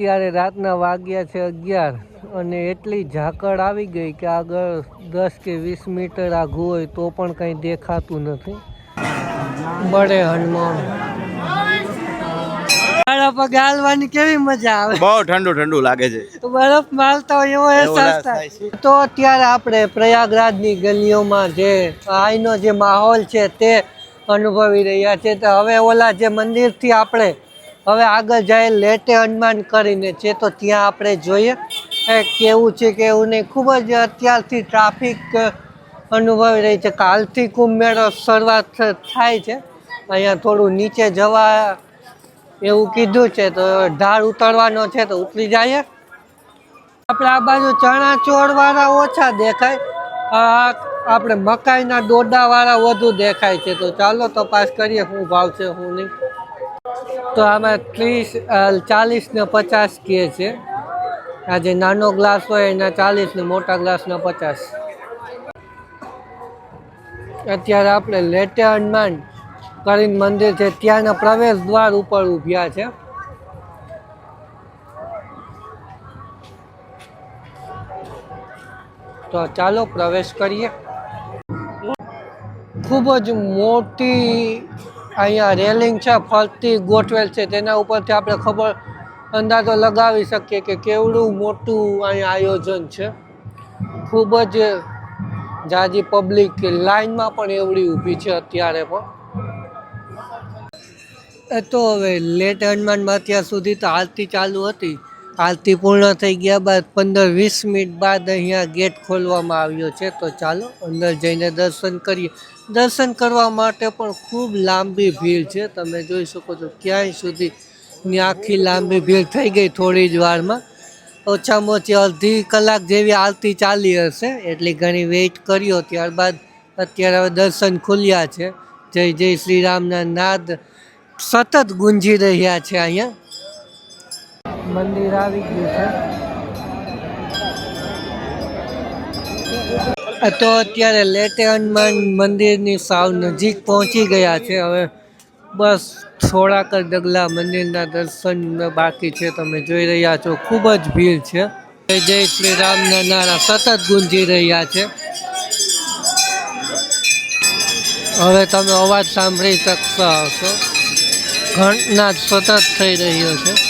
અત્યારે રાતના વાગ્યા છે અગિયાર અને એટલી ઝાકળ આવી ગઈ કે આગળ દસ કે વીસ મીટર આઘું હોય તો પણ કંઈ દેખાતું નથી. બળે હનુમાન. બરફ પગે કેવી મજા આવે? બહુ ઠંડુ ઠંડુ લાગે છે. બરફ માલતા હોય એવો અહેસાસ થાય થાય. તો અત્યારે આપણે પ્રયાગરાજની ગલીઓમાં જે અહીંનો જે માહોલ છે તે અનુભવી રહ્યા છે. તો હવે ઓલા જે મંદિરથી આપણે હવે આગળ જાય લેટે અનુમાન કરીને. છે તો ત્યાં આપણે જોઈએ. એ કેવું છે કેવું નહીં. ખૂબ જ અત્યારથી ટ્રાફિક અનુભવી રહી છે. કાલથી કુંભ મેળો શરૂઆત થાય છે. અહીંયા થોડું નીચે જવા એવું કીધું છે. તો ઢાળ ઉતરવાનો છે તો ઉતરી જાય આપણે આ બાજુ ચણા ચોળ ઓછા દેખાય. આ આપણે મકાઈના દોડાવાળા વધુ દેખાય છે. તો ચાલો તપાસ કરીએ, શું ભાવ છે, શું નહીં. તો આમાં ત્રીસ ચાલીસ ને પચાસ કહે છે. આ જે નાનો ગ્લાસ હોય એના ચાલીસ ને મોટા ગ્લાસના પચાસ. અત્યારે આપણે લેટે હનુમાન કરીને મંદિર છે. ત્યાંના પ્રવેશ દ્વાર ઉપર ઊભ્યા છે. તો ચાલો પ્રવેશ કરીએ. ખૂબ જ મોટી અહીંયા રેલિંગ છે, ફરતી ગોઠવેલ છે. તેના ઉપરથી આપણે ખબર અંદાજો લગાવી શકીએ કે કેવડું મોટું અહીંયા આયોજન છે. ખૂબ જ જાજી પબ્લિક લાઇનમાં પણ એવડી ઊભી છે અત્યારે પણ. એ તો હવે લેટ હનુમાનમાં અત્યાર સુધી તો આરતી ચાલુ હતી. આરતી પૂર્ણ થઈ ગયા બાદ પંદર વીસ મિનિટ બાદ અહીંયા ગેટ ખોલવામાં આવ્યો છે. તો ચાલો અંદર જઈને દર્શન કરીએ. દર્શન કરવા માટે પણ ખૂબ લાંબી ભીડ છે. તમે જોઈ શકો છો ક્યાંય સુધી ની આખી લાંબી ભીડ થઈ ગઈ થોડી જ વારમાં. ઓછામાં ઓછી અડધી કલાક જેવી આરતી ચાલી હશે. એટલી ઘણી વેઇટ કર્યો. ત્યારબાદ અત્યારે હવે દર્શન ખુલ્યા છે. જય જય શ્રી રામના નાદ. સતત ગુંજી રહ્યા છે અહીંયા. મંદિર આવી ગયું છે. તો અત્યારે લેટે હનુમાન મંદિરની સાવ નજીક પહોંચી ગયા છે. હવે બસ થોડાક જ ડગલા મંદિરના દર્શન બાકી છે. તમે જોઈ રહ્યા છો, ખૂબ જ ભીડ છે. જય શ્રી રામના નારા સતત ગુંજી રહ્યા છે. હવે તમે અવાજ સાંભળી શકતા હશો. ઘંટનાદ સતત થઈ રહ્યો છે.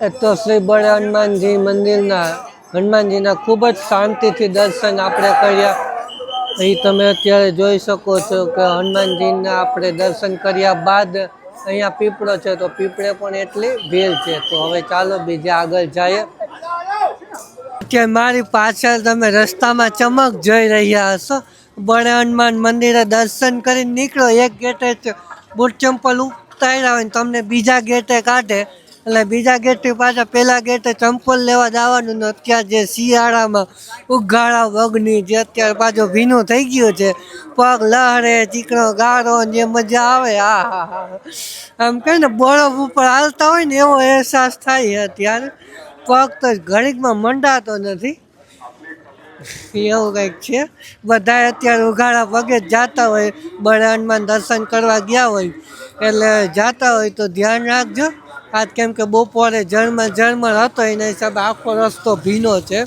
એ તો શ્રી બળે હનુમાનજી મંદિરના, હનુમાનજીના ખૂબ જ શાંતિથી દર્શન આપણે કર્યા. અહીં તમે અત્યારે જોઈ શકો છો કે હનુમાનજીના આપણે દર્શન કર્યા બાદ અહીંયા પીપળો છે, તો પીપળે પણ એટલી ભીડ છે. તો હવે ચાલો બીજે આગળ જઈએ. કે મારી પાછળ તમે રસ્તામાં ચમક જોઈ રહ્યા હશો. બળે હનુમાન મંદિરે દર્શન કરીને નીકળો. એક ગેટે બૂટ ચંપલ ઉતાર્યા હોય તમને બીજા ગેટે કાઢે. એટલે બીજા ગેટથી પાછા પહેલા ગેટે ચંપલ લેવા જવાનું ને અત્યારે જે શિયાળામાં ઉઘાડા વગની જે અત્યારે પાછો ભીનું થઈ ગયું છે. પગ લહરે, ચીકણો ગાળો જે મજા આવે, આ હા હા આમ કહે ને બરફ ઉપર હાલતા હોય ને એવો અહેસાસ થાય અત્યારે. પગ તો ઘડીકમાં મંડાતો નથી. એવું કંઈક છે. બધા અત્યારે ઉઘાડા પગે જ જતા હોય. બળે હનુમાન દર્શન કરવા ગયા હોય. એટલે જતા હોય તો ધ્યાન રાખજો. આજ કેમ કે બપોરે ઝરમર ઝરમર હતો એના હિસાબે આખો રસ્તો ભીનો છે.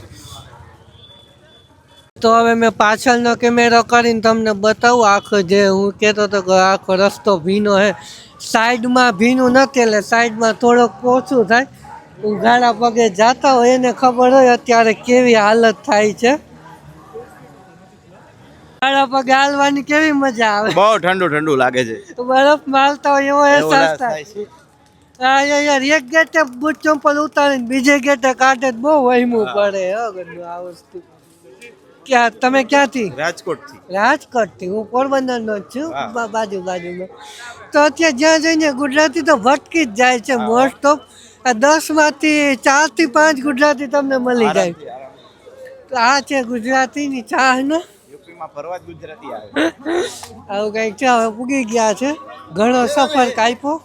તો હવે મેં પાછળનો કેમેરો કરીને તમને બતાવું આખો જે હું કહેતો હતો કે આખો રસ્તો ભીનો છે. સાઈડમાં ભીનું નથી એટલે સાઈડમાં થોડોક ઓછું થાય. ઉઘાડા પગે જતા હોય એને ખબર હોય અત્યારે કેવી હાલત થાય છે. ઉઘાડા પગે હાલવાની કેવી મજા આવે. બહુ ઠંડુ ઠંડુ લાગે છે. બરફ માલતા હોય એવો અહેસાસ થાય. થાય છે. હા યાર એક ગેટે બૂટ ચંપલ ઉતારીને બીજે ગેટે કાઢે બહુ વહેમું પડે હો આ વસ્તુ. ક્યાં તમે ક્યાંથી? રાજકોટથી. હું પોરબંદર જ છું. બાજુ બાજુમાં તો અત્યારે જ્યાં જઈને ગુજરાતી તો ભટકી જ જાય છે મોસ્ટ ઓફ દસમાંથી ચારથી પાંચ ગુજરાતી તમને મળી જાય. તો આ છે ગુજરાતીની ચાહ ને ફરવા ગુજરાતી આવે. આવું કંઈક છે હવે પૂગી ગયા છે. ઘણો સફર કાપ્યો.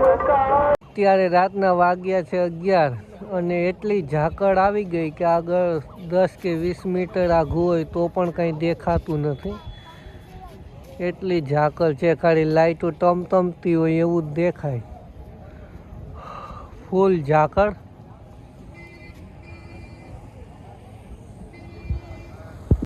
ત્યારે રાતના વાગ્યા છે અગિયાર અને એટલી ઝાકળ આવી ગઈ કે આગળ દસ કે વીસ મીટર આઘું હોય તો પણ કંઈ દેખાતું નથી. એટલી ઝાકળ છે, ખાલી લાઇટો ટમટમતી હોય એવું જ દેખાય. ફૂલ ઝાકળ.